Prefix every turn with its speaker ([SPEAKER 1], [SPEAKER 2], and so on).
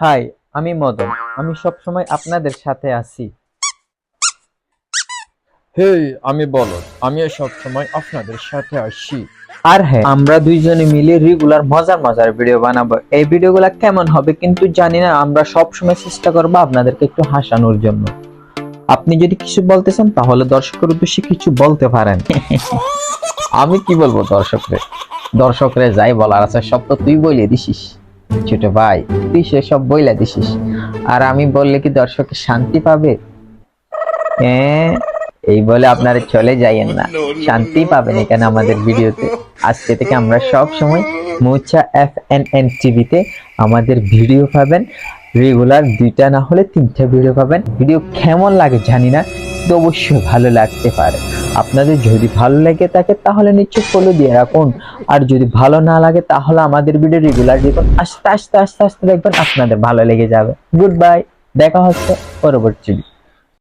[SPEAKER 1] High আমি মদন। আমি সব সময় আপনাদের সাথে আছি।
[SPEAKER 2] হেই আমি বলদ। আমিও সব সময় আপনাদের সাথে আসি।
[SPEAKER 1] আর হ্যাঁ আমরা দুইজনে মিলে রেগুলার মজার মজার ভিডিও বানাবো। এই ভিডিওগুলো কেমন হবে কিন্তু জানি না আমরা সব সময় চেষ্টা করব আপনাদেরকে একটু হাসানোর জন্য। আপনি যদি কিছু বলতে চান তাহলে দর্শকের উদ্দেশ্যে কিছু বলতে পারেন।
[SPEAKER 2] আমি কি বলব দর্শকরে? দর্শকরে যাই বলার আছে সব তো তুই বলে দিছিস।
[SPEAKER 1] ছোট ভাই, তুই সেসব বইলা দিছিস। আর আমি বললে কি দর্শক শান্তি পাবে? হ্যাঁ এই বলে আপনারা চলে যাইয়েন না। শান্তি পাবেন এখানে আমাদের ভিডিওতে। আজকে থেকে আমরা সব সময় মোচা এফ এন এন টিভিতে আমাদের ভিডিও পাবেন। রেগুলার দুইটা না হলে তিনটা ভিডিও পাবেন। ভিডিও কেমন লাগে জানি না। কিন্তু অবশ্যই ভালো লাগতে পারে। আপনাদের যদি ভালো লাগে থাকে তাহলে নিশ্চয় ফলো দিয়ে রাখুন। আর যদি ভালো না লাগে তাহলে আমাদের ভিডিও রেগুলার দেখুন। আস্তে আস্তে আস্তে আস্তে দেখবেন আপনাদের ভালো লেগে যাবে। গুড বাই দেখা হচ্ছে পরবর্তী